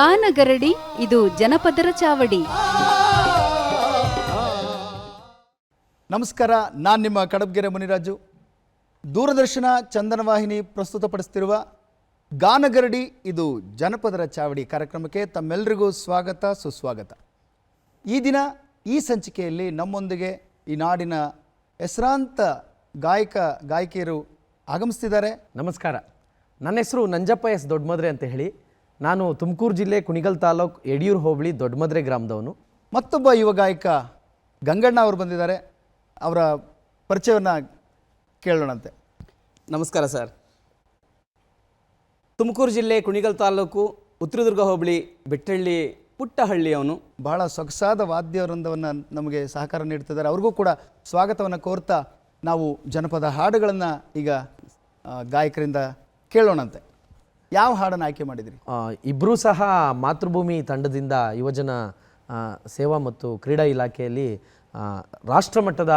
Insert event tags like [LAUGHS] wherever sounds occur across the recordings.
ಗಾನಗರಡಿ ಇದು ಜನಪದರ ಚಾವಡಿ. ನಮಸ್ಕಾರ ನಾನು ನಿಮ್ಮ ಕಡಬ್ಗೆರೆ ಮುನಿರಾಜು. ದೂರದರ್ಶನ ಚಂದನ ವಾಹಿನಿ ಪ್ರಸ್ತುತಪಡಿಸ್ತಿರುವ ಗಾನಗರಡಿ ಇದು ಜನಪದರ ಚಾವಡಿ ಕಾರ್ಯಕ್ರಮಕ್ಕೆ ತಮ್ಮೆಲ್ಲರಿಗೂ ಸ್ವಾಗತ ಸುಸ್ವಾಗತ. ಈ ದಿನ ಈ ಸಂಚಿಕೆಯಲ್ಲಿ ನಮ್ಮೊಂದಿಗೆ ಈ ನಾಡಿನ ಹೆಸರಾಂತ ಗಾಯಕ ಗಾಯಕಿಯರು ಆಗಮಿಸ್ತಿದ್ದಾರೆ. ನಮಸ್ಕಾರ. ನನ್ನ ಹೆಸರು ನಂಜಪ್ಪ ಎಸ್. ದೊಡ್ಡಮದ್ರೆ ಅಂತ ಹೇಳಿ. ನಾನು ತುಮಕೂರು ಜಿಲ್ಲೆ ಕುಣಿಗಲ್ ತಾಲೂಕು ಯಡಿಯೂರು ಹೋಬಳಿ ದೊಡ್ಡಮದ್ರೆ ಗ್ರಾಮದವನು. ಮತ್ತೊಬ್ಬ ಯುವ ಗಾಯಕ ಗಂಗಣ್ಣ ಅವರು ಬಂದಿದ್ದಾರೆ. ಅವರ ಪರಿಚಯವನ್ನು ಕೇಳೋಣಂತೆ. ನಮಸ್ಕಾರ ಸರ್. ತುಮಕೂರು ಜಿಲ್ಲೆ ಕುಣಿಗಲ್ ತಾಲೂಕು ಉತ್ತರದುರ್ಗ ಹೋಬಳಿ ಬೆಟ್ಟಳ್ಳಿ ಪುಟ್ಟಹಳ್ಳಿಯವನು. ಬಹಳ ಸೊಗಸಾದ ವಾದ್ಯ ವೃಂದವನ್ನು ನಮಗೆ ಸಹಕಾರ ನೀಡ್ತಿದ್ದಾರೆ. ಅವ್ರಿಗೂ ಕೂಡ ಸ್ವಾಗತವನ್ನು ಕೋರ್ತಾ ನಾವು ಜನಪದ ಹಾಡುಗಳನ್ನು ಈಗ ಆ, ಗಾಯಕರಿಂದ ಕೇಳೋಣಂತೆ. ಯಾವ ಹಾಡನ್ನು ಆಯ್ಕೆ ಮಾಡಿದ್ರಿ? ಇಬ್ಬರೂ ಸಹ ಮಾತೃಭೂಮಿ ತಂಡದಿಂದ ಯುವಜನ ಸೇವಾ ಮತ್ತು ಕ್ರೀಡಾ ಇಲಾಖೆಯಲ್ಲಿ ರಾಷ್ಟ್ರಮಟ್ಟದ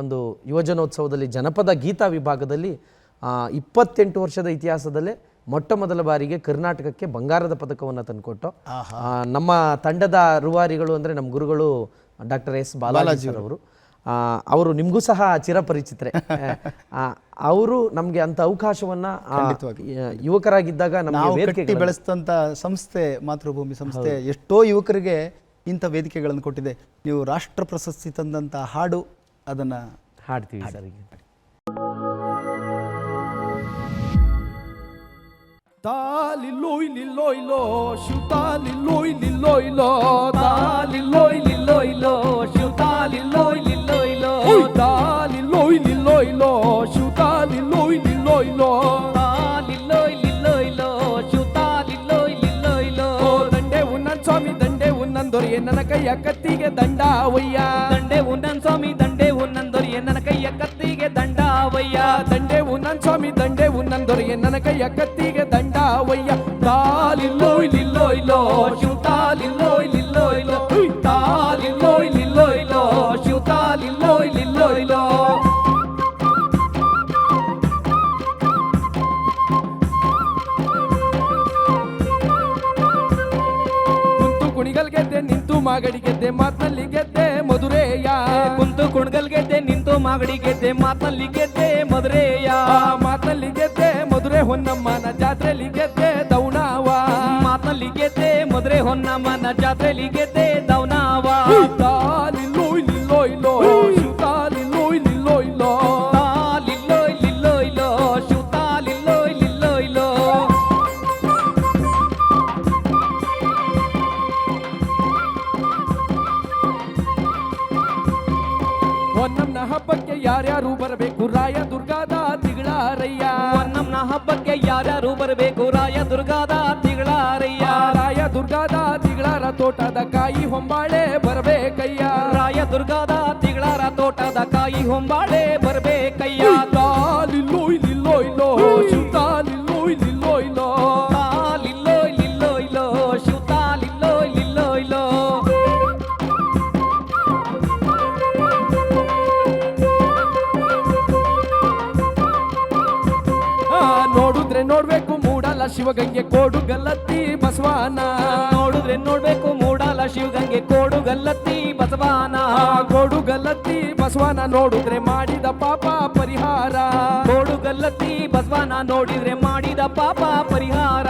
ಒಂದು ಯುವಜನೋತ್ಸವದಲ್ಲಿ ಜನಪದ ಗೀತಾ ವಿಭಾಗದಲ್ಲಿ ಇಪ್ಪತ್ತೆಂಟು ವರ್ಷದ ಇತಿಹಾಸದಲ್ಲೇ ಮೊಟ್ಟ ಮೊದಲ ಬಾರಿಗೆ ಕರ್ನಾಟಕಕ್ಕೆ ಬಂಗಾರದ ಪದಕವನ್ನು ತಂದುಕೊಟ್ಟು ನಮ್ಮ ತಂಡದ ರೂವಾರಿಗಳು ಅಂದರೆ ನಮ್ಮ ಗುರುಗಳು ಡಾಕ್ಟರ್ ಎಸ್. ಬಾಲಾಜಿ ಅವರು. ಅವರು ನಿಮಗೂ ಸಹ ಚಿರಪರಿಚಿತರೆ. [LAUGHS] ಅವರು ನಮಗೆ ಅಂತ ಅವಕಾಶವನ್ನ ಯುವಕರಾಗಿದ್ದಾಗ ನಮಗೆ ಬೆಳೆಸಿದಂಥ ಸಂಸ್ಥೆ ಮಾತೃಭೂಮಿ ಸಂಸ್ಥೆ ಎಷ್ಟೋ ಯುವಕರಿಗೆ ಇಂಥ ವೇದಿಕೆಗಳನ್ನು ಕೊಟ್ಟಿದೆ. ನೀವು ರಾಷ್ಟ್ರ ಪ್ರಶಸ್ತಿ ತಂದಂತ ಹಾಡು ಅದನ್ನ ಹಾಡ್ತೀವಿ ಸರ್ ಈಗ. Da li loi li loi lo, shu da li loi li loi lo. Da li loi li loi lo, shu da li loi li loi lo. దండే ఉన్నాను స్వామి దండే ఉన్నాను దొరియ ననకయ్య కత్తిగే దండావయ్యా దండే ఉన్నాను స్వామి దండే ఉన్నాను దొరియ ననకయ్య కత్తిగే దండావయ్యా దండే ఉన్నాను స్వామి దండే ఉన్నాను దొరియ ననకయ్య కత్తిగే దండావయ్యా దాలి లోయ్ లి లోయ్లో శివ ನಿಂತು ಮಾಗಡಿ ಗೆದ್ದೆ ಮಾತ್ನಲ್ಲಿ ಗೆದ್ದೆ ಮಧುರೆಯ ಮಾತ್ನಲ್ಲಿ ಗೆದ್ದೆ ಮಧುರೆ ಹೊನ್ನಮ್ಮನ ಜಾತ್ರೆಲಿ ಗೆದ್ದೆ ದೌಣಾವ ಮಾತ್ನಲ್ಲಿ ಗೆದ್ದೆ ಮಧುರೆ ಹೊನ್ನಮ್ಮನ ಜಾತ್ರೆಲಿ ಗೆದ್ದೆ ದೌಣಾವ ಯಾರ್ಯಾರು ಬರಬೇಕು? ರಾಯ ದುರ್ಗಾದ ತಿಗಳಾರಯ್ಯ. ಹೊನ್ನಂನ ಹಬ್ಬಕ್ಕೆ ಯಾರ್ಯಾರು ಬರಬೇಕು? ರಾಯ ದುರ್ಗಾದ ತಿಗಳಾರಯ್ಯ. ರಾಯ ದುರ್ಗಾದ ತಿಗಳಾರ ತೋಟದ ಕಾಯಿ ಹೊಂಬಾಳೆ ಬರಬೇಕಯ್ಯ. ರಾಯ ದುರ್ಗಾದ ತಿಗಳಾರ ತೋಟದ ಕಾಯಿ ಹೊಂಬಾಳೆ ಬರಬೇಕಯ್ಯ ಶಿವಗಂಗೆ ಕೋಡು ಗಲ್ಲತ್ತಿ ಬಸವಾನ. ನೋಡಿದ್ರೆ ನೋಡ್ಬೇಕು ಮೂಡಲ ಶಿವಗಂಗೆ ಕೋಡು ಗಲ್ಲತ್ತಿ ಬಸವಾನ. ಕೋಡು ಗಲ್ಲತ್ತಿ ಬಸವಾನ ನೋಡಿದ್ರೆ ಮಾಡಿದ ಪಾಪ ಪರಿಹಾರ. ಕೋಡು ಗಲ್ಲತ್ತಿ ಬಸವಾನ ನೋಡಿದ್ರೆ ಮಾಡಿದ ಪಾಪ ಪರಿಹಾರ.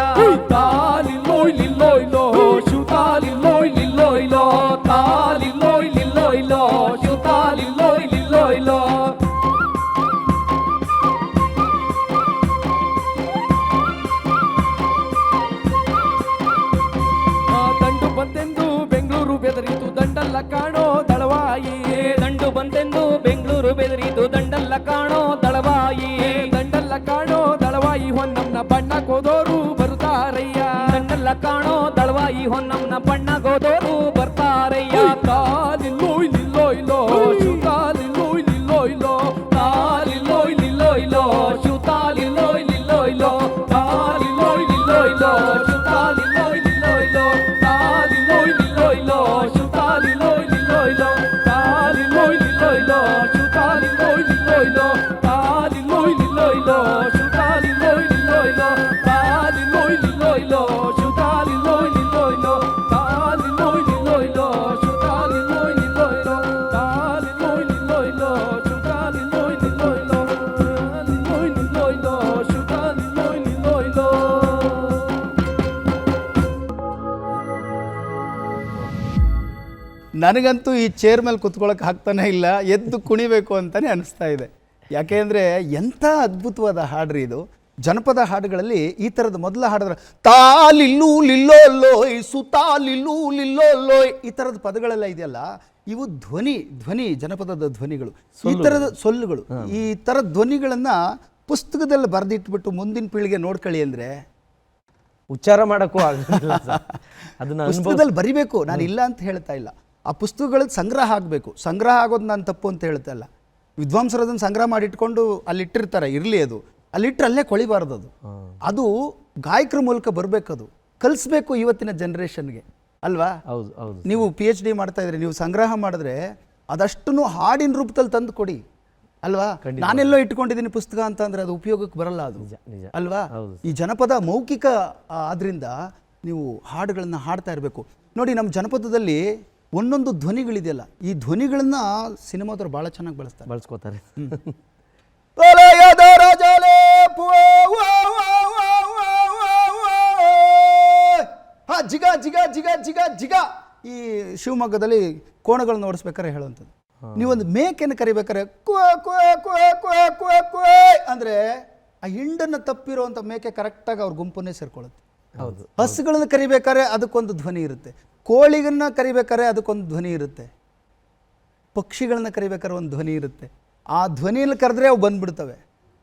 ಗೋದೋರು ಬರ್ತಾರಯ್ಯ ನನ್ನೆಲ್ಲ ಕಾಣೋ ದಳವಾಯಿ ಹೊನ್ನಮ್ಮನ ಬಣ್ಣ ಗೋದೋರು ಬರ್ತಾರಯ್ಯ. ನನಗಂತೂ ಈ ಚೇರ್ ಮೇಲೆ ಕುತ್ಕೊಳ್ಳೋಕೆ ಆಗ್ತಾನೆ ಇಲ್ಲ ಎದ್ದು ಕುಣಿಬೇಕು ಅಂತಲೇ ಅನಿಸ್ತಾ ಇದೆ. ಯಾಕೆಂದರೆ ಎಂಥ ಅದ್ಭುತವಾದ ಹಾಡ್ರಿ ಇದು. ಜನಪದ ಹಾಡುಗಳಲ್ಲಿ ಈ ಥರದ ಮೊದಲ ಹಾಡಿದ್ರೆ ತಾಲಿಲ್ಲೂ ಲಿಲ್ಲೋ ಲೋಯ್ ಸುತಾಲಿಲ್ಲೂ ಲಿಲ್ಲೋ ಲೋಯ್ ಈ ಥರದ ಪದಗಳೆಲ್ಲ ಇದೆಯಲ್ಲ ಇವು ಧ್ವನಿ ಧ್ವನಿ ಜನಪದದ ಧ್ವನಿಗಳು. ಈ ಥರದ ಸೊಲ್ಲುಗಳು. ಈ ಥರ ಧ್ವನಿಗಳನ್ನು ಪುಸ್ತಕದಲ್ಲಿ ಬರೆದಿಟ್ಬಿಟ್ಟು ಮುಂದಿನ ಪೀಳಿಗೆ ನೋಡ್ಕೊಳ್ಳಿ ಅಂದರೆ ಉಚ್ಚಾರ ಮಾಡೋಕ್ಕೂ ಆಗಲ್ಲ. ಅದನ್ನ [LAUGHS] ಪುಸ್ತಕದಲ್ಲಿ ಬರಿಬೇಕು ನಾನು ಇಲ್ಲ ಅಂತ ಹೇಳ್ತಾ ಇಲ್ಲ. ಆ ಪುಸ್ತಕಗಳ ಸಂಗ್ರಹ ಆಗಬೇಕು. ಸಂಗ್ರಹ ಆಗೋದು ನಾನು ತಪ್ಪು ಅಂತ ಹೇಳ್ತಲ್ಲ ವಿದ್ವಾಂಸರು ಅದನ್ನು ಸಂಗ್ರಹ ಮಾಡಿಟ್ಕೊಂಡು ಅಲ್ಲಿಟ್ಟಿರ್ತಾರೆ ಅಲ್ಲಿ ಇಟ್ಟಿರ್ತಾರೆ ಇರಲಿ ಅದು. ಅಲ್ಲಿಟ್ಟರೆ ಅಲ್ಲೇ ಕೊಳಿಬಾರ್ದು ಅದು. ಅದು ಗಾಯಕರ ಮೂಲಕ ಬರಬೇಕದು. ಕಲಿಸ್ಬೇಕು ಇವತ್ತಿನ ಜನ್ರೇಷನ್ಗೆ ಅಲ್ವಾ? ಹೌದು ಹೌದು. ನೀವು ಪಿ ಎಚ್ ಡಿ ಮಾಡ್ತಾ ಇದ್ರೆ ನೀವು ಸಂಗ್ರಹ ಮಾಡಿದ್ರೆ ಅದಷ್ಟನ್ನು ಹಾಡಿನ ರೂಪದಲ್ಲಿ ತಂದು ಕೊಡಿ. ಅಲ್ವಾ? ನಾನೆಲ್ಲೋ ಇಟ್ಕೊಂಡಿದ್ದೀನಿ ಪುಸ್ತಕ ಅಂತ ಅಂದ್ರೆ ಅದು ಉಪಯೋಗಕ್ಕೆ ಬರಲ್ಲ ಅದು. ಅಲ್ವಾ? ಈ ಜನಪದ ಮೌಖಿಕ ಆದ್ರಿಂದ ನೀವು ಹಾಡುಗಳನ್ನ ಹಾಡ್ತಾ ಇರಬೇಕು. ನೋಡಿ ನಮ್ಮ ಜನಪದದಲ್ಲಿ ಒಂದೊಂದು ಧ್ವನಿಗಳಿದೆಯಲ್ಲ ಈ ಧ್ವನಿಗಳನ್ನ ಸಿನಿಮಾದವ್ರು ಭಾಳ ಚೆನ್ನಾಗಿ ಬಳಸ್ತಾರೆ. ಬಳಸ್ಕೋತಾರೆ. ಜಿಗ ಜಿಗ ಜಿಗ ಜಿಗ ಜಿಗ. ಈ ಶಿವಮೊಗ್ಗದಲ್ಲಿ ಕೋಣಗಳನ್ನ ಓಡಿಸ್ಬೇಕಾರೆ ಹೇಳುವಂಥದ್ದು. ನೀವೊಂದು ಮೇಕೆಯನ್ನು ಕರಿಬೇಕಾರೆ ಕುವ ಕುವ ಕುವ ಕುವ ಕುವ ಕುವ. ಅಂದರೆ ಆ ಹಿಂಡನ್ನು ತಪ್ಪಿರುವಂಥ ಮೇಕೆ ಕರೆಕ್ಟಾಗಿ ಅವ್ರ ಗುಂಪನ್ನೇ ಸೇರ್ಕೊಳ್ಳುತ್ತೆ. ಹೌದು ಹಸುಗಳನ್ನ ಕರಿಬೇಕಾದ್ರೆ ಅದಕ್ಕೊಂದು ಧ್ವನಿ ಇರುತ್ತೆ. ಕೋಳಿಗನ್ನ ಕರಿಬೇಕಾದ್ರೆ ಅದಕ್ಕೊಂದು ಧ್ವನಿ ಇರುತ್ತೆ. ಪಕ್ಷಿಗಳನ್ನ ಕರಿಬೇಕಾದ್ರೆ ಒಂದು ಧ್ವನಿ ಇರುತ್ತೆ. ಆ ಧ್ವನಿಯಲ್ಲಿ ಕರೆದ್ರೆ ಅವು ಬಂದ್ಬಿಡ್ತವೆ.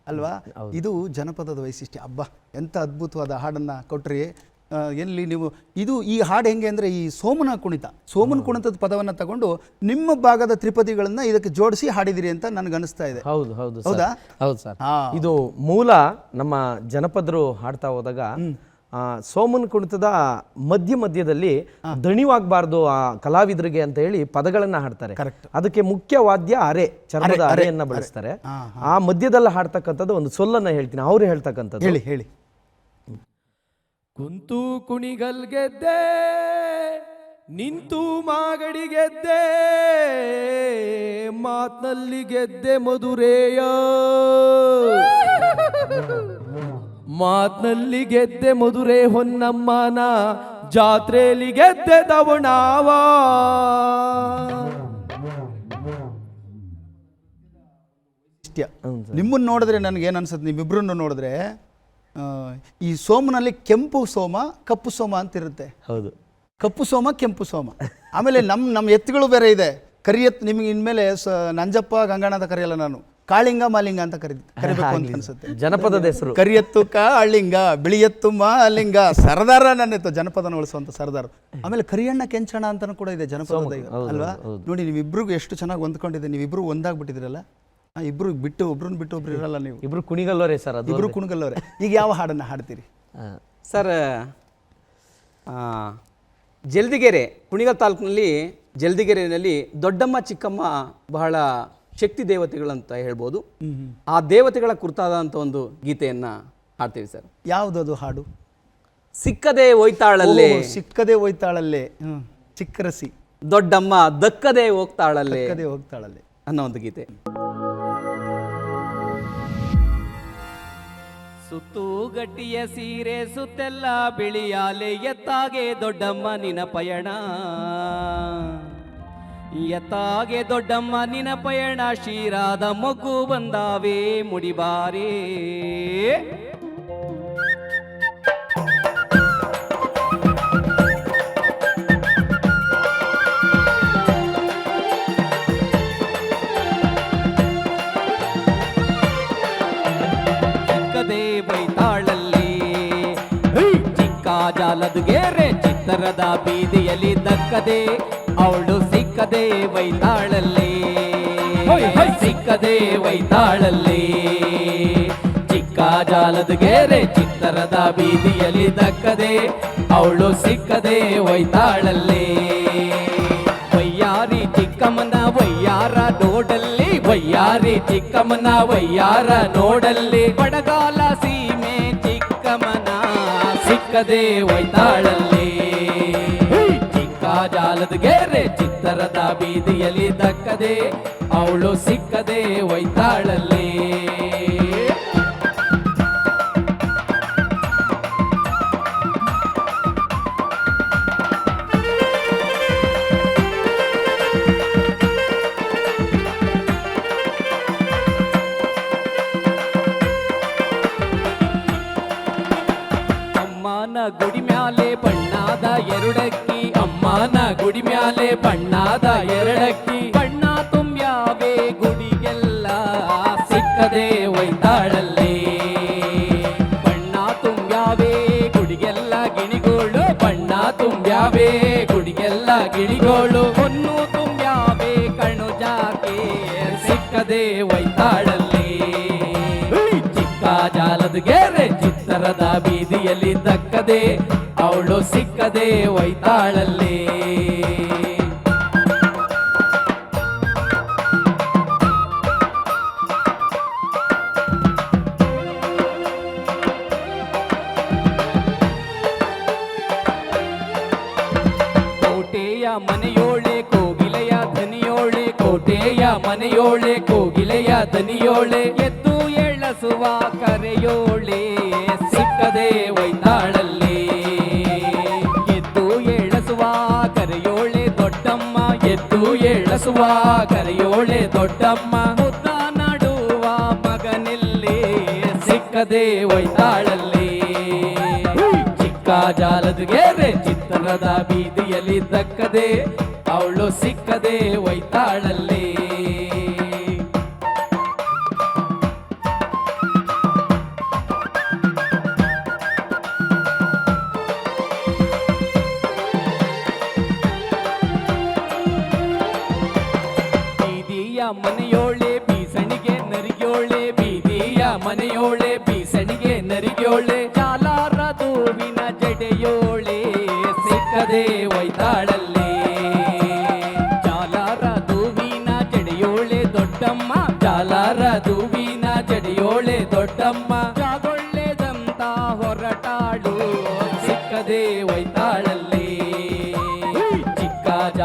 ಅಲ್ವಾ? ಇದು ಜನಪದದ ವೈಶಿಷ್ಟ್ಯ. ಹಬ್ಬ ಎಂಥ ಅದ್ಭುತವಾದ ಹಾಡನ್ನು ಕೊಟ್ರಿ. ಎಲ್ಲಿ ನೀವು ಇದು ಈ ಹಾಡು ಹೆಂಗೆ ಅಂದರೆ ಈ ಸೋಮನ ಕುಣಿತ. ಸೋಮನ ಕುಣಿತದ ಪದವನ್ನು ತಗೊಂಡು ನಿಮ್ಮ ಭಾಗದ ತ್ರಿಪದಿಗಳನ್ನು ಇದಕ್ಕೆ ಜೋಡಿಸಿ ಹಾಡಿದಿರಿ ಅಂತ ನನಗೆ ಅನಿಸ್ತಾ ಇದೆ. ಹೌದು ಹೌದು. ಹೌದಾ? ಹೌದು ಸರ್. ಇದು ಮೂಲ ನಮ್ಮ ಜನಪದರು ಹಾಡ್ತಾ ಹೋದಾಗ ಸೋಮನ್ ಕುಣಿತದ ಮಧ್ಯ ಮಧ್ಯದಲ್ಲಿ ದಣಿವಾಗಬಾರ್ದು ಆ ಕಲಾವಿದರಿಗೆ ಅಂತ ಹೇಳಿ ಪದಗಳನ್ನ ಹಾಡ್ತಾರೆ. ಅದಕ್ಕೆ ಮುಖ್ಯ ವಾದ್ಯ ಅರೆ ಚರ್ಮದ ಅರೆ, ಅರೆ, ಅರೆಯನ್ನ ಬಳಸ್ತಾರೆ. ಆ ಮಧ್ಯದಲ್ಲಿ ಹಾಡ್ತಕ್ಕಂಥದ್ದು ಒಂದು ಸೊಲ್ಲನ್ನ ಹೇಳ್ತೀನಿ ಅವ್ರು ಹೇಳ್ತಕ್ಕಂಥದ್ದು. ಹೇಳಿ ಹೇಳಿ. ಕುಂತು ಕುಣಿಗಲ್ ಗೆದ್ದೆ ನಿಂತು ಮಾಗಡಿ ಗೆದ್ದೆ ಮಾತ್ನಲ್ಲಿ ಗೆದ್ದೆ ಮಧುರೇಯ. ಮಾತ್ನಲ್ಲಿ ಗೆದ್ದೆ ಮಧುರೆ ಹೊನ್ನಮ್ಮನ ಜಾತ್ರೆಯಲ್ಲಿ ಗೆದ್ದೆ ದವಣಾವ. ಇಷ್ಟ ನಿಮ್ಮನ್ನು ನೋಡಿದ್ರೆ ನನಗೆ ಏನು ಅನ್ಸುತ್ತೆ? ನಿಮ್ಮಿಬ್ಬರನ್ನು ನೋಡಿದ್ರೆ ಈ ಸೋಮನಲ್ಲಿ ಕೆಂಪು ಸೋಮ ಕಪ್ಪು ಸೋಮ ಅಂತ ಇರುತ್ತೆ ಹೌದು. ಕಪ್ಪು ಸೋಮ ಕೆಂಪು ಸೋಮ. ಆಮೇಲೆ ನಮ್ಮ ನಮ್ಮ ಎತ್ತುಗಳು ಬೇರೆ ಇದೆ. ಕರಿ ಎತ್ತು ನಿಮಗೆ ಇನ್ಮೇಲೆ ಸ ನಂಜಪ್ಪ ಗಂಗಣ್ಣ ಅಂತ ಕರೆಯಲ್ಲ ನಾನು. ಕಾಳಿಂಗ ಮಾಲಿಂಗ ಅಂತ ಕರಿ ಕರಿಬೇಕು ಅಂತ ಅನ್ಸುತ್ತೆ. ಜನಪದದ ಹೆಸರು. ಕರಿಯತ್ತು ಕಾಳಿಂಗ ಬಿಳಿಯತ್ತು ಮಾಲಿಂಗ ಸರದಾರ ನನ್ನಿತ್ತು ಜನಪದನ ಉಳಿಸುವಂತ ಸರದಾರ. ಆಮೇಲೆ ಕರಿಯಣ್ಣ ಕೆಂಚಣ ಅಂತಾನು ಕೂಡ ಇದೆ ಜನಪದ ಅಲ್ವಾ? ನೋಡಿ ನೀವಿಬ್ರಿಗೂ ಎಷ್ಟು ಚೆನ್ನಾಗಿ ಹೊಂದ್ಕೊಂಡಿದೆ ನೀವಿಬ್ರು ಒಂದಾಗ್ಬಿಟ್ಟಿದ್ರಲ್ಲ ಇಬ್ರು ಬಿಟ್ಟು ಒಬ್ರನ್ನ ಬಿಟ್ಟು ಒಬ್ರು ಇರಲ್ಲ ನೀವು. ಇಬ್ರು ಕುಣಿಗಲ್ಲೋರೆ ಸರ್ ಅದು ಇಬ್ರು ಕುಣಿಗಲ್ಲವ್ರೆ. ಈಗ ಯಾವ ಹಾಡನ್ನ ಹಾಡ್ತೀರಿ? ಸರ್ ಆ, ಜಲ್ದಿಗೆರೆ ಕುಣಿಗಲ್ ತಾಲೂಕಿನಲ್ಲಿ ಜಲ್ದಿಗೆರೆಯಲ್ಲಿ ದೊಡ್ಡಮ್ಮ ಚಿಕ್ಕಮ್ಮ ಬಹಳ ಶಕ್ತಿ ದೇವತೆಗಳಂತ ಹೇಳ್ಬೋದು. ಆ ದೇವತೆಗಳ ಕುರಿತಾದಂಥ ಒಂದು ಗೀತೆಯನ್ನು ಹಾಡ್ತೀವಿ ಸರ್. ಯಾವುದದು ಹಾಡು? ಸಿಕ್ಕದೆ ಹೋಯ್ತಾಳಲ್ಲೇ. ಓ, ಸಿಕ್ಕದೆ ಹೋಯ್ತಾಳಲ್ಲೇ. ಹ್ಮ್ ಚಿಕ್ಕರಸಿ. ದೊಡ್ಡಮ್ಮ ದಕ್ಕದೆ ಹೋಗ್ತಾಳಲ್ಲೇ ಹೋಗ್ತಾಳಲ್ಲೇ. ಅನ್ನೋ ಒಂದು ಗೀತೆ. ಸುತ್ತು ಗಟ್ಟಿಯ ಸೀರೆ ಸುತ್ತೆಲ್ಲ ಬಿಳಿಯಾಲೆ ಎತ್ತಾಗೆ ದೊಡ್ಡಮ್ಮ ನಿನ ಪಯಣ. ಎತ್ತಾಗೆ ದೊಡ್ಡಮ್ಮ ನಿನ ಪಯಣ ಶೀರಾದ ಮಗು ಬಂದಾವೆ ಮುಡಿಬಾರೇ ಜಾಲದ ಜಾಲದುಗೆರೆ ಚಿತ್ತರದ ಬೀದಿಯಲ್ಲಿ ದಕ್ಕದೆ. ಅವಳು ಸಿಕ್ಕದೆ ವೈತಾಳಲ್ಲಿ. ಸಿಕ್ಕದೆ ವೈತಾಳಲ್ಲಿ. ಚಿಕ್ಕ ಜಾಲದ ಗೆರೆ ಚಿತ್ತರದ ಬೀದಿಯಲ್ಲಿ ದಕ್ಕದೆ ಅವಳು ಸಿಕ್ಕದೆ ವೈತಾಳಲ್ಲಿ. ವಯ್ಯಾರಿ ಚಿಕ್ಕಮ್ಮನ ವಯ್ಯಾರ ನೋಡಲ್ಲಿ ವಯ್ಯಾರಿ ಚಿಕ್ಕಮ್ಮನ ವಯ್ಯಾರ ನೋಡಲ್ಲಿ. ಬಡಗಾಲ ಸೀಮೆ ಚಿಕ್ಕಮ್ಮನ ಸಿಕ್ಕದೆ ಚಿಕ್ಕ ಜಾಲದ ಗೆರೆ ಚಿತ್ತರದ ಬೀದಿಯಲ್ಲಿ ದಕ್ಕದೆ ಅವಳು ಸಿಕ್ಕದೆ ಒಯ್ತಾಳಲ್ಲಿ. ಬಣ್ಣಾದ ಎರಡಕ್ಕಿ. ಬಣ್ಣ ತುಂಬ್ಯಾವೆ ಗುಡಿಗೆಲ್ಲ. ಸಿಕ್ಕದೆ ಒಯ್ತಾಳಲ್ಲಿ ಬಣ್ಣ ತುಂಬ್ಯಾವೆ ಗುಡಿಗೆಲ್ಲ ಗಿಣಿಗೋಳು. ಬಣ್ಣ ತುಂಬ್ಯಾವೆ ಗುಡಿಗೆಲ್ಲ ಗಿಣಿಗೋಳು. ಹೊನ್ನು ತುಂಬ್ಯಾವೆ ಕಣ್ಣು ಜಾಕೆ. ಸಿಕ್ಕದೆ ಒಯ್ತಾಳಲ್ಲಿ ಚಿಕ್ಕ ಜಾಲದ ಗೆರೆ ಚಿತ್ತರದ ಬೀದಿಯಲ್ಲಿ ದಕ್ಕದೆ. ಅವಳು ಸಿಕ್ಕದೆ ಒಯ್ತಾಳಲ್ಲಿ ಎಳಸುವ ಕರೆಯೋಳೆ ದೊಡ್ಡಮ್ಮ. ಮುದ್ದ ನಡುವ ಮಗನಲ್ಲಿ, ಸಿಕ್ಕದೆ ಒಯ್ತಾಳಲ್ಲಿ ಚಿಕ್ಕ ಜಾಲದ ಚಿತ್ರದ ಬೀದಿಯಲ್ಲಿ ದಕ್ಕದೆ, ಅವಳು ಸಿಕ್ಕದೆ ಒಯ್ತಾಳಲ್ಲಿ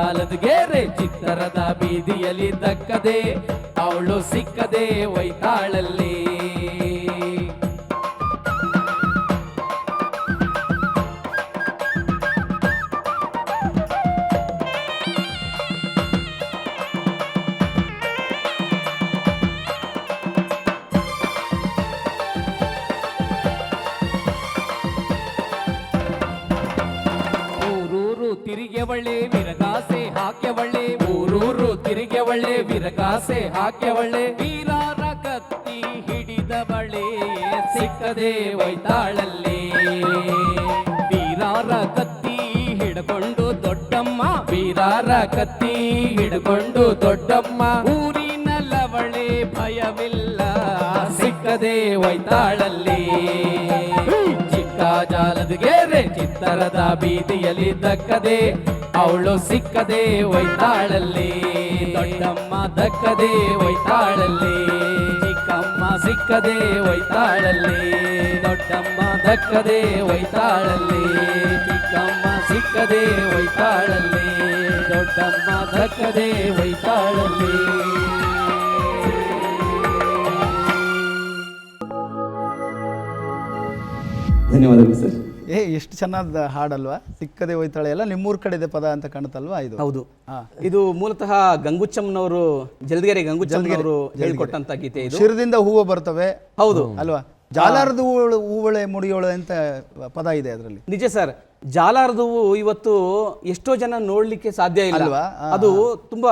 ಚಿತ್ರದ ಗೆರೆ ಚಿತ್ತರದ ಬೀದಿಯಲ್ಲಿ ತಕ್ಕದೆ ಅವಳು ಸಿಕ್ಕದೆ ಒಯ್ತಾಳಲ್ಲಿ ವಿರಗಾಸೆ ಒಳ್ಳೆ. ವೀರಾರ ಕತ್ತಿ ಹಿಡಿದವಳೆ, ಸಿಕ್ಕದೆ ಒಯ್ತಾಳಲ್ಲಿ. ವೀರಾರ ಕತ್ತಿ ಹಿಡ್ಕೊಂಡು ದೊಡ್ಡಮ್ಮ ವೀರಾರ ಕತ್ತಿ ಹಿಡ್ಕೊಂಡು ದೊಡ್ಡಮ್ಮ ಚಿತ್ತರದ ಬೀದಿಯಲ್ಲಿ ದಕ್ಕದೆ, ಅವಳು ಸಿಕ್ಕದೆ ಒಯ್ತಾಳಲ್ಲಿ. ದೊಡ್ಡಮ್ಮ ದಕ್ಕದೆ ಒಯ್ತಾಳಲ್ಲಿ. ಚಿಕ್ಕಮ್ಮ ಸಿಕ್ಕದೆ ಒಯ್ತಾಳಲ್ಲಿ. ದೊಡ್ಡಮ್ಮ ದಕ್ಕದೆ ಒಯ್ತಾಳಲ್ಲಿ. ಚಿಕ್ಕಮ್ಮ ಸಿಕ್ಕದೆ ಒಯ್ತಾಳಲ್ಲಿ. ದೊಡ್ಡಮ್ಮ ದಕ್ಕದೆ ಒಯ್ತಾಳಲ್ಲಿ. ಧನ್ಯವಾದಗಳು ಸರ್. ಏ ಎಷ್ಟು ಚೆನ್ನಾದ ಹಾಡಲ್ವಾ? ಸಿಕ್ಕದೆ ಹೋಯ್ತಾಳೆ ಎಲ್ಲ ನಿಮ್ಮೂರ್ ಕಡೆದೆ ಪದ ಅಂತ ಕಾಣುತ್ತಲ್ವಾ ಇದು? ಹೌದು. ಇದು ಮೂಲತಃ ಗಂಗುಚ್ಚಮ್ಮನವರು ಜಲ್ದಿಗೆರೆ ಗಂಗುಚ್ಚಮ್ಮನವರು ಹೇಳಿಕೊಟ್ಟಂತ ಗೀತೆ ಇದು. ಶಿರದಿಂದ ಹೂವು ಬರ್ತವೆ. ಹೌದು. ಅಲ್ವಾ? ಜಾಲಾರದ ಹೂವಳು ಹೂವಳೆ ಮುಡಿಯೋಳೆ ಅಂತ ಪದ ಇದೆ ಅದರಲ್ಲಿ. ನಿಜ ಸರ್ ಜಾಲಾರದ ಹೂವು ಇವತ್ತು ಎಷ್ಟೋ ಜನ ನೋಡ್ಲಿಕ್ಕೆ ಸಾಧ್ಯ ಇಲ್ಲ. ಅಲ್ವಾ? ಅದು ತುಂಬಾ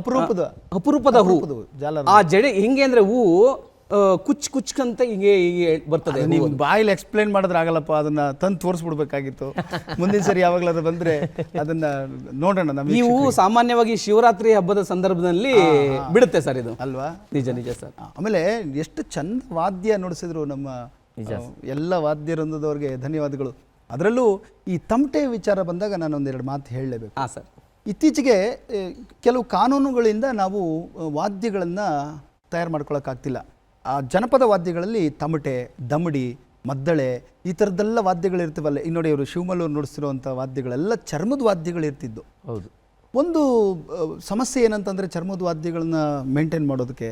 ಅಪರೂಪದ ಅಪರೂಪದ ಹೂ ಆ ಜಡೆ ಹೆಂಗೆ ಅಂದ್ರೆ ಹೂವು ಕುಚ್ ಕುಚ್ ಅಂತ ಹಿಂಗೆ ಹೀಗೆ ಬರ್ತದೆ ನೀವು ಬಾಯಲ್ಲಿ ಎಕ್ಸ್ಪ್ಲೇನ್ ಮಾಡಿದ್ರೆ ಆಗಲ್ಲಪ್ಪ ಅದನ್ನ ತಂದು ತೋರಿಸ್ಬಿಡ್ಬೇಕಾಗಿತ್ತು. ಮುಂದಿನ ಸರಿ ಯಾವಾಗಲಾದ್ರೂ ಬಂದ್ರೆ ಅದನ್ನ ನೋಡೋಣ ನಮ್ಗೆ ನೀವು ಸಾಮಾನ್ಯವಾಗಿ ಶಿವರಾತ್ರಿ ಹಬ್ಬದ ಸಂದರ್ಭದಲ್ಲಿ ಬಿಡುತ್ತೆ ಸರ್ ಇದು. ಅಲ್ವಾ? ನಿಜ ನಿಜ ಸರ್. ಆಮೇಲೆ ಎಷ್ಟು ಚಂದ ವಾದ್ಯ ನುಡಿಸಿದ್ರು ನಮ್ಮ ಎಲ್ಲ ವಾದ್ಯ ವೃಂದದವ್ರಿಗೆ ಧನ್ಯವಾದಗಳು. ಅದರಲ್ಲೂ ಈ ತಮಟೆ ವಿಚಾರ ಬಂದಾಗ ನಾನು ಒಂದೆರಡು ಮಾತು ಹೇಳಲೇಬೇಕು. ಹಾಂ ಸರ್. ಇತ್ತೀಚೆಗೆ ಕೆಲವು ಕಾನೂನುಗಳಿಂದ ನಾವು ವಾದ್ಯಗಳನ್ನು ತಯಾರು ಮಾಡ್ಕೊಳ್ಳೋಕ್ಕಾಗ್ತಿಲ್ಲ ಜನಪದ ವಾದ್ಯಗಳಲ್ಲಿ ತಮಟೆ ದಮಡಿ ಮದ್ದಳೆ ಈ ಥರದ್ದೆಲ್ಲ ವಾದ್ಯಗಳಿರ್ತೀವಲ್ಲ. ಈ ನೋಡಿ ಇವರು ಶಿವಮಲ್ಲೂರು ನುಡಿಸಿರುವಂಥ ವಾದ್ಯಗಳೆಲ್ಲ ಚರ್ಮದ ವಾದ್ಯಗಳಿರ್ತಿದ್ದು. ಹೌದು. ಒಂದು ಸಮಸ್ಯೆ ಏನಂತಂದರೆ ಚರ್ಮದ ವಾದ್ಯಗಳನ್ನ ಮೇಂಟೈನ್ ಮಾಡೋದಕ್ಕೆ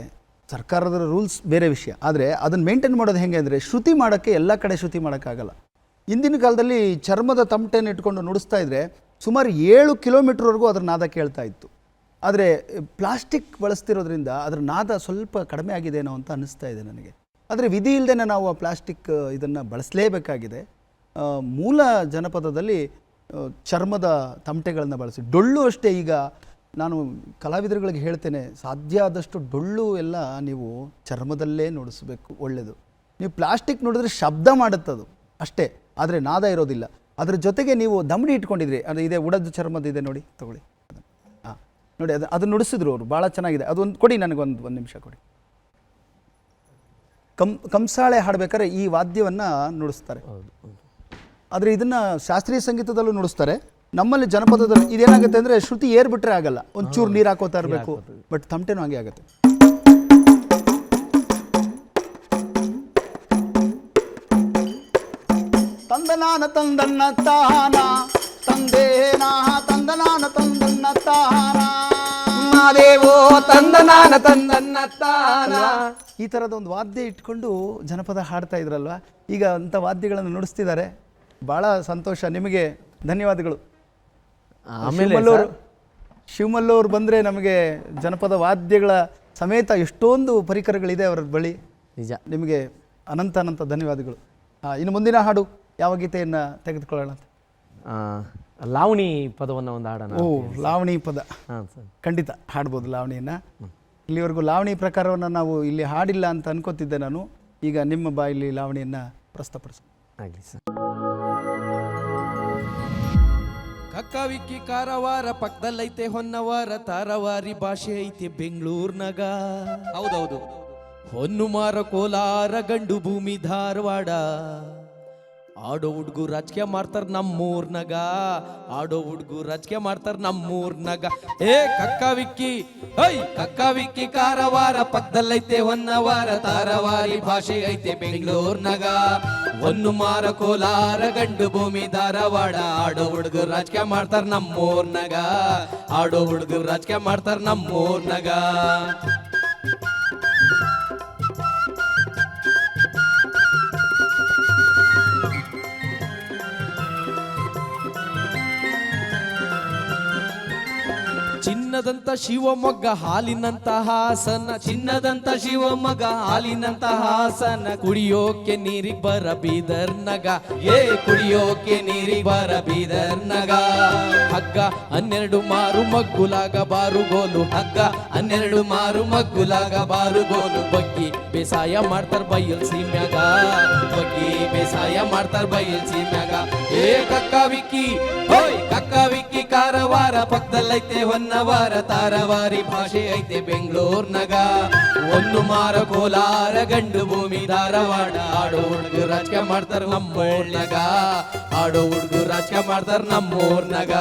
ಸರ್ಕಾರದ ರೂಲ್ಸ್ ಬೇರೆ ವಿಷಯ. ಆದರೆ ಅದನ್ನು ಮೇಂಟೈನ್ ಮಾಡೋದು ಹೆಂಗೆ ಅಂದರೆ ಶ್ರುತಿ ಮಾಡೋಕ್ಕೆ ಎಲ್ಲ ಕಡೆ ಶ್ರುತಿ ಮಾಡೋಕ್ಕಾಗಲ್ಲ. ಇಂದಿನ ಕಾಲದಲ್ಲಿ ಚರ್ಮದ ತಮಟೆನ ಇಟ್ಕೊಂಡು ನುಡಿಸ್ತಾ ಇದ್ರೆ ಸುಮಾರು ಏಳು ಕಿಲೋಮೀಟ್ರ್ವರೆಗೂ ಅದ್ರ ನಾದ ಕೇಳ್ತಾ ಇತ್ತು. ಆದರೆ ಪ್ಲಾಸ್ಟಿಕ್ ಬಳಸ್ತಿರೋದ್ರಿಂದ ಅದರ ನಾದ ಸ್ವಲ್ಪ ಕಡಿಮೆ ಆಗಿದೆನೋ ಅಂತ ಅನ್ನಿಸ್ತಾ ಇದೆ ನನಗೆ. ಆದರೆ ವಿಧಿ ಇಲ್ಲದೇ ನಾವು ಆ ಪ್ಲಾಸ್ಟಿಕ್ ಇದನ್ನು ಬಳಸಲೇಬೇಕಾಗಿದೆ. ಮೂಲ ಜನಪದದಲ್ಲಿ ಚರ್ಮದ ತಮಟೆಗಳನ್ನು ಬಳಸಿ. ಡೊಳ್ಳು ಅಷ್ಟೇ ಈಗ ನಾನು ಕಲಾವಿದರುಗಳಿಗೆ ಹೇಳ್ತೇನೆ, ಸಾಧ್ಯ ಆದಷ್ಟು ಡೊಳ್ಳು ಎಲ್ಲ ನೀವು ಚರ್ಮದಲ್ಲೇ ನುಡಿಸ್ಬೇಕು ಒಳ್ಳೆಯದು ನೀವು ಪ್ಲಾಸ್ಟಿಕ್ ನೋಡಿದ್ರೆ ಶಬ್ದ ಮಾಡುತ್ತದು ಅಷ್ಟೇ, ಆದರೆ ನಾದ ಇರೋದಿಲ್ಲ. ಅದ್ರ ಜೊತೆಗೆ ನೀವು ದಮಡಿ ಇಟ್ಕೊಂಡಿದ್ರಿ, ಅದು ಇದೆ ಉಡದ ಚರ್ಮದ ಇದೆ ನೋಡಿ, ತಗೊಳ್ಳಿ. ನೋಡಿ ಅದು ಅದನ್ನು ನುಡಿಸಿದ್ರು ಅವರು. ಭಾಳ ಚೆನ್ನಾಗಿದೆ. ಅದೊಂದು ಕೊಡಿ ನನಗೊಂದು ಒಂದು ನಿಮಿಷ ಕೊಡಿ. ಕಂ ಕಂಸಾಳೆ ಹಾಡಬೇಕಾದ್ರೆ ಈ ವಾದ್ಯವನ್ನು ನುಡಿಸ್ತಾರೆ. ಆದರೆ ಇದನ್ನು ಶಾಸ್ತ್ರೀಯ ಸಂಗೀತದಲ್ಲೂ ನುಡಿಸ್ತಾರೆ. ನಮ್ಮಲ್ಲಿ ಜನಪದದಲ್ಲಿ ಇದೇನಾಗುತ್ತೆ ಅಂದರೆ ಶ್ರುತಿ ಏರ್ಬಿಟ್ರೆ ಆಗಲ್ಲ. ಒಂಚೂರು ನೀರು ಹಾಕೋತಾ ಇರಬೇಕು. ಬಟ್ ತಮಟೆನೂ ಹಾಗೆ ಆಗುತ್ತೆ. ತಂದನಾನ ತಂದನ್ನ ತಾನ ತಂದೇನಾ ತಂದನಾನ ತಂದನ್ನ ತಾನ. ಮಾದೇವೋ ತಂದನಾನ ತಂದನ್ನ ತಾನ. ಈ ಥರದ ಒಂದು ವಾದ್ಯ ಇಟ್ಕೊಂಡು ಜನಪದ ಹಾಡ್ತಾ ಇದ್ರಲ್ವಾ? ಈಗ ಅಂಥ ವಾದ್ಯಗಳನ್ನು ನುಡಿಸ್ತಿದ್ದಾರೆ. ಭಾಳ ಸಂತೋಷ. ನಿಮಗೆ ಧನ್ಯವಾದಗಳು. ಆಮೇಲೆ ಶಿವಮಲ್ಲೂರು ಶಿವಮಲ್ಲೂರು ಬಂದರೆ ನಮಗೆ ಜನಪದ ವಾದ್ಯಗಳ ಸಮೇತ ಎಷ್ಟೊಂದು ಪರಿಕರಗಳಿದೆ ಅವರ ಬಳಿ. ನಿಜ. ನಿಮಗೆ ಅನಂತ ಅನಂತ ಧನ್ಯವಾದಗಳು. ಆ, ಇನ್ನು ಮುಂದಿನ ಹಾಡು ಯಾವ ಗೀತೆಯನ್ನು ತೆಗೆದುಕೊಳ್ಳೋಣ ಅಂತ? ಲಾವಣಿ ಪದವನ್ನು ಒಂದು ಹಾಡೋಣ ಓ ಲಾವಣಿ ಪದ. ಹಾಂ ಸರ್. ಖಂಡಿತ ಹಾಡ್ಬೋದು ಲಾವಣಿಯನ್ನು. ಇಲ್ಲಿವರೆಗೂ ಲಾವಣಿ ಪ್ರಕಾರವನ್ನು ನಾವು ಇಲ್ಲಿ ಹಾಡಿಲ್ಲ ಅಂತ ಅನ್ಕೋತಿದ್ದೆ ನಾನು. ಈಗ ನಿಮ್ಮ ಬಾಯಲ್ಲಿ ಲಾವಣಿಯನ್ನು ಪ್ರಸ್ತುತಪಡಿಸ ಆಗಲಿ ಸರ್. ಕಕ್ಕವಿಕ್ಕಿ ಕಾರವಾರ ಪಕ್ಕದಲ್ಲೈತೆ ಹೊನ್ನವಾರ ತಾರವಾರಿ ಭಾಷೆ ಐತೆ ಬೆಂಗಳೂರ್ನಾಗ ಹೌದೌದು. ಹೊನ್ನು ಮಾರ ಕೋಲಾರ ಗಂಡು ಭೂಮಿ ಧಾರವಾಡ. ಆಡೋ ಹುಡ್ಗು ರಾಜಕೀಯ ಮಾಡ್ತಾರ ನಮ್ಮೂರ್ನಾಗ ಆಡೋ ಹುಡ್ಗು ರಾಜಕೀಯ ಮಾಡ್ತಾರ ನಮ್ಮೂರ್ನಾಗ ಏ ಏಯ್ ಕಕ್ಕ ವಿಕ್ಕಿ ಕಾರವಾರ ಪಕ್ಕದಲ್ಲೈತೆ ಹೊನ್ನವಾರ ತಾರವಾರಿ ಭಾಷೆ ಐತೆ ಬೆಂಗಳೂರ್ನಾಗ ಒಂದು ಮಾರ ಕೋಲಾರ ಗಂಡು ಭೂಮಿ ಧಾರವಾಡ. ಆಡೋ ಹುಡುಗರು ರಾಜಕೀಯ ಮಾಡ್ತಾರ ನಮ್ಮೂರ್ನಾಗ ಆಡೋ ಹುಡುಗರು ರಾಜಕೀಯ ಮಾಡ್ತಾರ ನಮ್ಮೂರ್ನಾಗ ಶಿವಮೊಗ್ಗ ಹಾಲಿನಂತ ಹಾಸನ. ಚಿನ್ನದಂತ ಶಿವಮೊಗ್ಗ ಹಾಲಿನಂತ ಹಾಸನ. ಕುಡಿಯೋಕೆ ನೀರಿ ಬರ ಬೀದರ್ ನಗ. ಏ, ಕುಡಿಯೋಕೆ ನೀರಿ ಬರ ಬೀದರ್ ನಗ. ಹಗ್ಗ, ಹನ್ನೆರಡು ಮಾರು ಮಗ್ಗುಲಾಗ ಬಾರುಗೋಲು ಹಗ್ಗ, ಹನ್ನೆರಡು ಮಾರು ಮಗ್ಗುಲಾಗ ಬಾರುಗೋಲು ಬಗ್ಗಿ ಬೇಸಾಯ ಮಾಡ್ತಾರ ಬೈಯಲ್ ಸೀಮ್ಯಾಗ. ಬಗ್ಗಿ ಬೇಸಾಯ ಮಾಡ್ತಾರ ಬಯಲ್ ಸೀಮ್ಯಾಗ. ಏ, ಕಕ್ಕ ವಿಕ್ಕಿ, ಹೋಯ್, ಕಕ್ಕ ವಿಕ್ಕಿ. ಕಾರವಾರ ಪಕ್ಕದಲ್ಲೈತೆ ಹೊನ್ನವಾರ, ತಾರವಾರಿ ಭಾಷೆ ಐತೆ ಬೆಂಗಳೂರ್ನಾಗ ಒಂದು ಮಾರ ಕೋಲಾರ ಗಂಡು ಭೂಮಿ ಧಾರವಾಡ, ಆಡೋ ಹುಡುಗರು ರಾಜಕೀಯ ಮಾಡ್ತಾರ ನಮ್ಮೂರ್ನಗ ಆಡೋ ಹುಡುಗ ರಾಜಕೀಯ ಮಾಡ್ತಾರ ನಮ್ಮೂರ್ನಾಗ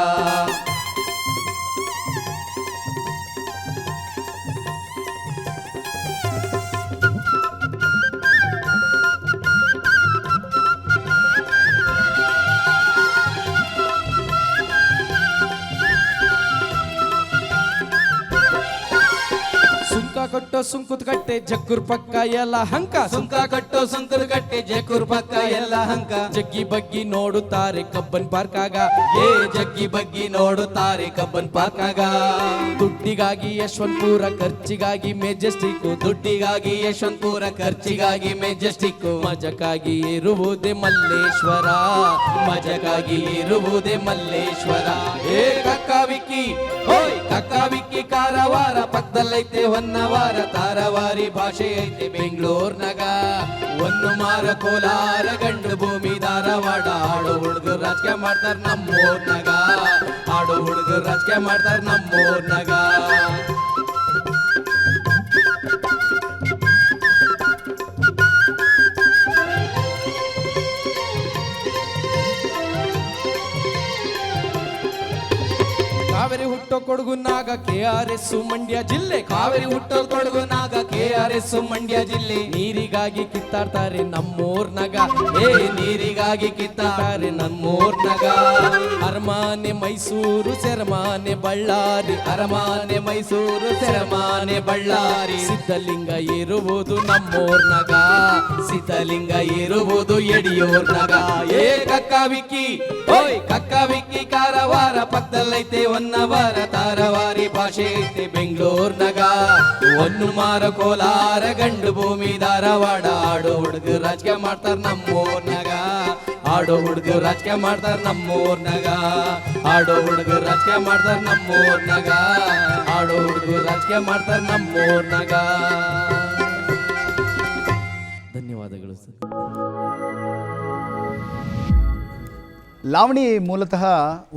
ಕೊಟ್ಟೋ ಸುಂಕುತ್ ಕಟ್ಟೆ ಜಗ್ಗುರ್ ಪಕ್ಕ ಎಲ್ಲ ಹಂಕ. ಸುಂಕ ಕಟ್ಟೋ ಸುಂಕುರ್ ಕಟ್ಟೆ ಜಗ್ಗುರ್ ಪಕ್ಕ ಎಲ್ಲ ಹಂಕ. ಜಗ್ಗಿ ಬಗ್ಗಿ ನೋಡುತ್ತಾರೆ ಕಬ್ಬನ್ ಪಾರ್ಕಾಗ ಏ ಜಗ್ಗಿ ಬಗ್ಗಿ ನೋಡುತ್ತಾರೆ ಕಬ್ಬನ್ ಪಾರ್ಕಾಗ ದುಡ್ಡಿಗಾಗಿ ಯಶವಂತಪುರ ಖರ್ಚಿಗಾಗಿ ಮೆಜೆಸ್ಟಿಕ್ ದುಡ್ಡಿಗಾಗಿ ಯಶವಂತಪುರ ಖರ್ಚಿಗಾಗಿ ಮೆಜೆಸ್ಟಿಕ್ ಮಜಕ್ಕಾಗಿ ಇರುವುದೇ ಮಲ್ಲೇಶ್ವರ. ಮಜಕ್ಕಾಗಿ ಇರುವುದೇ ಮಲ್ಲೇಶ್ವರ. ಏ ಕಕ್ಕ ವಿಕ್ಕಿ ಹೋಯ್. ಕಕ್ಕ ವಿಕ್ಕಿ ಕಾರವಾರ ಪಕ್ಕದಲ್ಲೈತೆ ಹೊನ್ನವಾರ, ತಾರವಾರಿ ಭಾಷೆ ಐತೆ ಬೆಂಗಳೂರ್ನಾಗ ಒಂದು ಮಾರ ಕೋಲಾರ ಗಂಡು ಭೂಮಿ ಧಾರವಾಡ ಹಾಡು ಹುಡುಗರು ರಾಜಕೀಯ ಮಾಡ್ತಾರ ನಮ್ಮೂರ್ನಾಗ ಹಾಡು ಹುಡುಗರು ರಾಜಕೀಯ ಮಾಡ್ತಾರ ನಮ್ಮೂರ್ನಾಗ ಕಾವೇರಿ ಹುಟ್ಟೋ ಕೊಡಗುನಾಗ ಕೆ ಆರ್ ಎಸ್ ಮಂಡ್ಯ ಜಿಲ್ಲೆ. ಕಾವೇರಿ ಹುಟ್ಟೋ ಕೊಡಗುನಾಗ ಕೆ ಆರ್ ಎಸ್ ಮಂಡ್ಯ ಜಿಲ್ಲೆ. ನೀರಿಗಾಗಿ ಕಿತ್ತಾಡ್ತಾರೆ ನಮ್ಮೂರ್ನಾಗ ಏ, ನೀರಿಗಾಗಿ ಕಿತ್ತಾಡ್ತಾರೆ ನಮ್ಮೂರ್ನಾಗ ಅರಮಾನೆ ಮೈಸೂರು ಸೆರಮಾನೆ ಬಳ್ಳಾರಿ. ಅರಮಾನೆ ಮೈಸೂರು ಸೆರಮಾನೆ ಬಳ್ಳಾರಿ. ಸಿದ್ಧಲಿಂಗ ಇರುವುದು ನಮ್ಮೂರ್ನಾಗ ಸಿದ್ಧಲಿಂಗ ಇರುವುದು ಯಡಿಯೂರ್ನಾಗ ಏ, ಕಕ್ಕ ವಿಕ್ಕಿ. ಓಯ್, ಕಕ್ಕ ವಿಕ್ಕಿ ಕಾರವಾರ ಪಕ್ಕದಲ್ಲೈತೆ ಹೊನ್ನವರ ತಾರವಾರಿ ಭಾಷೆ ಐತೆ ಬೆಂಗಳೂರ್ನಗ ಒಂದು ಮಾರ ಕೋಲಾರ ಗಂಡು ಭೂಮಿ ಧಾರವಾಡ. ಆಡೋ ಹುಡುಗ ರಾಜಕೀಯ ಮಾಡ್ತಾರ ನಮ್ಮೂರ್ನಾಗ ಆಡೋ ಹುಡುಗ ರಾಜಕೀಯ ಮಾಡ್ತಾರ ನಮ್ಮೂರ್ನಾಗ ಆಡೋ ಹುಡುಗ ರಾಜಕೀಯ ಮಾಡ್ತಾರ ನಮ್ಮೂರ್ನಾಗ ಆಡೋ ಹುಡುಗ ರಾಜಕೀಯ ಮಾಡ್ತಾರ ನಮ್ಮೂರ್ನಾಗ ಧನ್ಯವಾದಗಳು, ಸರ್. ಲಾವಣಿ ಮೂಲತಃ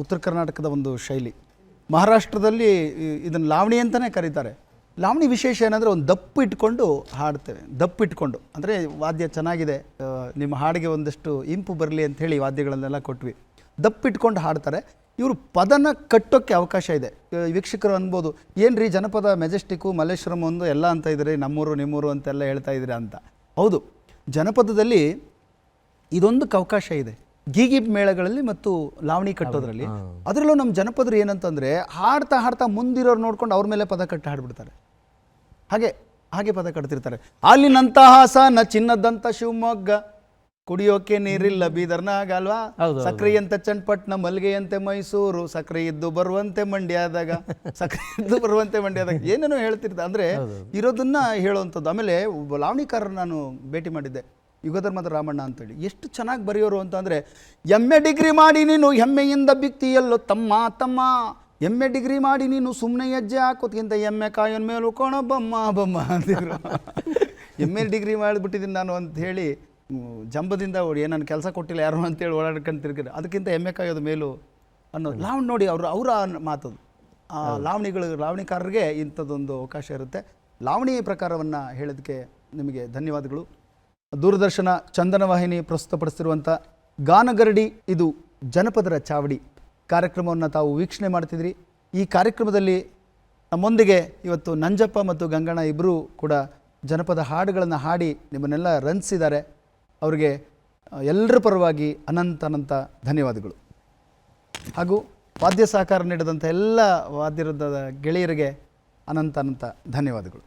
ಉತ್ತರ ಕರ್ನಾಟಕದ ಒಂದು ಶೈಲಿ. ಮಹಾರಾಷ್ಟ್ರದಲ್ಲಿ ಇದನ್ನು ಲಾವಣಿ ಅಂತಲೇ ಕರೀತಾರೆ. ಲಾವಣಿ ವಿಶೇಷ ಏನಂದರೆ ಒಂದು ದಪ್ಪು ಇಟ್ಕೊಂಡು ಹಾಡ್ತೇವೆ. ದಪ್ಪು ಇಟ್ಕೊಂಡು. ಅಂದರೆ ವಾದ್ಯ ಚೆನ್ನಾಗಿದೆ ನಿಮ್ಮ ಹಾಡಿಗೆ ಒಂದಷ್ಟು ಇಂಪು ಬರಲಿ ಅಂತ ಹೇಳಿ ವಾದ್ಯಗಳನ್ನೆಲ್ಲ ಕೊಟ್ವಿ. ದಪ್ಪು ಇಟ್ಕೊಂಡು ಹಾಡ್ತಾರೆ. ಇವರು ಪದನ ಕಟ್ಟೋಕ್ಕೆ ಅವಕಾಶ ಇದೆ. ವೀಕ್ಷಕರು ಅನ್ಬೋದು ಏನು ರೀ ಜನಪದ ಮೆಜೆಸ್ಟಿಕ್ಕು, ಮಲ್ಲೇಶ್ವರಂ ಒಂದು ಎಲ್ಲ ಅಂತ ಇದ್ದೀರಿ ನಮ್ಮೂರು, ನಿಮ್ಮೂರು ಅಂತೆಲ್ಲ ಹೇಳ್ತಾ ಇದ್ದೀರಿ ಅಂತ. ಹೌದು, ಜನಪದದಲ್ಲಿ ಇದೊಂದಕ್ಕೆ ಅವಕಾಶ ಇದೆ. ಗೀಗಿ ಮೇಳಗಳಲ್ಲಿ ಮತ್ತು ಲಾವಣಿ ಕಟ್ಟೋದ್ರಲ್ಲಿ. ಅದರಲ್ಲೂ ನಮ್ಮ ಜನಪದರು ಏನಂತಂದ್ರೆ ಹಾಡ್ತಾ ಹಾಡ್ತಾ ಮುಂದಿರೋರು ನೋಡ್ಕೊಂಡು ಅವ್ರ ಮೇಲೆ ಪದ ಕಟ್ಟಿ ಹಾಡ್ಬಿಡ್ತಾರೆ. ಹಾಗೆ ಹಾಗೆ ಪದ ಕಟ್ತಿರ್ತಾರೆ. ಅಲ್ಲಿನಂತ ಹಾಸನ ಚಿನ್ನದಂತ ಶಿವಮೊಗ್ಗ ಕುಡಿಯೋಕೆ ನೀರಿಲ್ಲ ಬೀದರ್ನಾಗ ಅಲ್ವಾ ಸಕ್ರೆಯಂತೆ ಚನ್ನಪಟ್ಟಣ ಮಲ್ಗೆಯಂತೆ ಮೈಸೂರು ಸಕ್ರೆ ಇದ್ದು ಬರುವಂತೆ ಮಂಡ್ಯದಾಗ ಸಕ್ರೆ ಇದ್ದು ಬರುವಂತೆ ಮಂಡ್ಯದಾಗ. ಏನೇನೋ ಹೇಳ್ತಿರ್ತ ಅಂದ್ರೆ ಇರೋದನ್ನ ಹೇಳುವಂಥದ್ದು. ಆಮೇಲೆ ಲಾವಣಿಕಾರರು ನಾನು ಭೇಟಿ ಮಾಡಿದ್ದೆ. ಯುಗಧರ್ಮದ ರಾಮಣ್ಣ ಅಂತೇಳಿ. ಎಷ್ಟು ಚೆನ್ನಾಗಿ ಬರೆಯೋರು ಅಂತಂದರೆ ಎಂ ಎ ಡಿಗ್ರಿ ಮಾಡಿ ನೀನು ಹೆಮ್ಮೆಯಿಂದ ಬಿಕ್ತಿಯಲ್ಲೋ ತಮ್ಮ ತಮ್ಮ. ಎಂ ಎ ಡಿಗ್ರಿ ಮಾಡಿ ನೀನು ಸುಮ್ಮನೆ ಹೆಜ್ಜೆ ಹಾಕೋದ್ಕಿಂತ ಎಂ ಎ ಕಾಯೋನ್ ಮೇಲೆ ಕೋಣ ಬಮ್ಮ ಬಮ್ಮ [LAUGHS] ಅಂತಿದ್ರು. ಎಂ ಎ ಡಿಗ್ರಿ ಮಾಡಿಬಿಟ್ಟಿದ್ದೀನಿ ನಾನು ಅಂತ ಹೇಳಿ ಜಂಬದಿಂದ ಓಡಿ ಏನನ್ನು ಕೆಲಸ ಕೊಟ್ಟಿಲ್ಲ ಯಾರು ಅಂತೇಳಿ ಓಡಾಡ್ಕೊಂಡು ತಿರ್ಗಿದ್ರು. ಅದಕ್ಕಿಂತ ಎಮ್ಮೆ ಕಾಯೋದು ಮೇಲೂ ಅನ್ನೋದು ಲಾವಣಿ ನೋಡಿ ಅವರು ಅವರ ಮಾತದು ಆ ಲಾವಣಿಗಳು ಲಾವಣಿಕಾರರಿಗೆ ಇಂಥದ್ದೊಂದು ಅವಕಾಶ ಇರುತ್ತೆ. ಲಾವಣಿ ಪ್ರಕಾರವನ್ನು ಹೇಳೋದಕ್ಕೆ ನಿಮಗೆ ಧನ್ಯವಾದಗಳು. ದೂರದರ್ಶನ ಚಂದನ ವಾಹಿನಿ ಪ್ರಸ್ತುತಪಡಿಸಿರುವಂಥ ಗಾನಗರಡಿ, ಇದು ಜನಪದರ ಚಾವಡಿ. ಕಾರ್ಯಕ್ರಮವನ್ನು ತಾವು ವೀಕ್ಷಣೆ ಮಾಡ್ತಿದ್ರಿ. ಈ ಕಾರ್ಯಕ್ರಮದಲ್ಲಿ ನಮ್ಮೊಂದಿಗೆ ಇವತ್ತು ನಂಜಪ್ಪ ಮತ್ತು ಗಂಗಣ್ಣ ಇಬ್ಬರೂ ಕೂಡ ಜನಪದ ಹಾಡುಗಳನ್ನು ಹಾಡಿ ನಿಮ್ಮನ್ನೆಲ್ಲ ರಂಜಿಸಿದ್ದಾರೆ. ಅವರಿಗೆ ಎಲ್ಲರ ಪರವಾಗಿ ಅನಂತ ಅನಂತ ಧನ್ಯವಾದಗಳು. ಹಾಗೂ ವಾದ್ಯ ಸಹಕಾರ ನೀಡಿದಂಥ ಎಲ್ಲ ವಾದ್ಯರದ ಗೆಳೆಯರಿಗೆ ಅನಂತ ಅನಂತ ಧನ್ಯವಾದಗಳು.